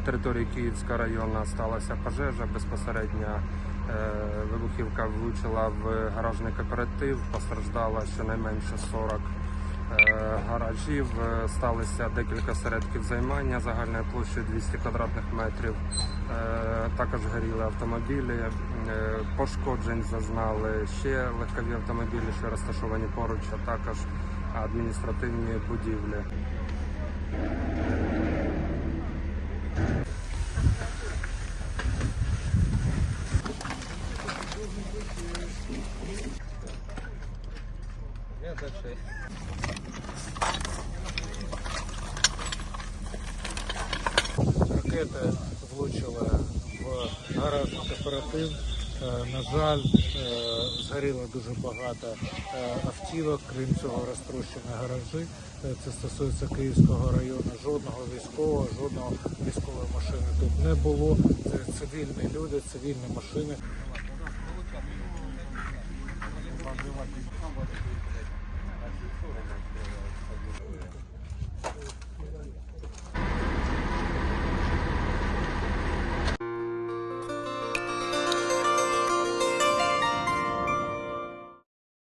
території Київського району сталася пожежа. Безпосередньо е, вибухівка влучила в гаражний кооператив. Постраждало щонайменше 40 е, гаражів. Е, Сталося декілька середків займання загальною площею 200 квадратних метрів. Також горіли автомобілі. Пошкоджень зазнали ще легкові автомобілі, що розташовані поруч, а також адміністративні будівлі. большой. Ракета влучила в гаражний кооператив. Е, на жаль, е, згоріло дуже багато е, автівок, крім цього розтрощені гаражі. Це стосується Київського району. Жодного військового, жодного військової машини тут не було. Це цивільні люди, цивільні машини.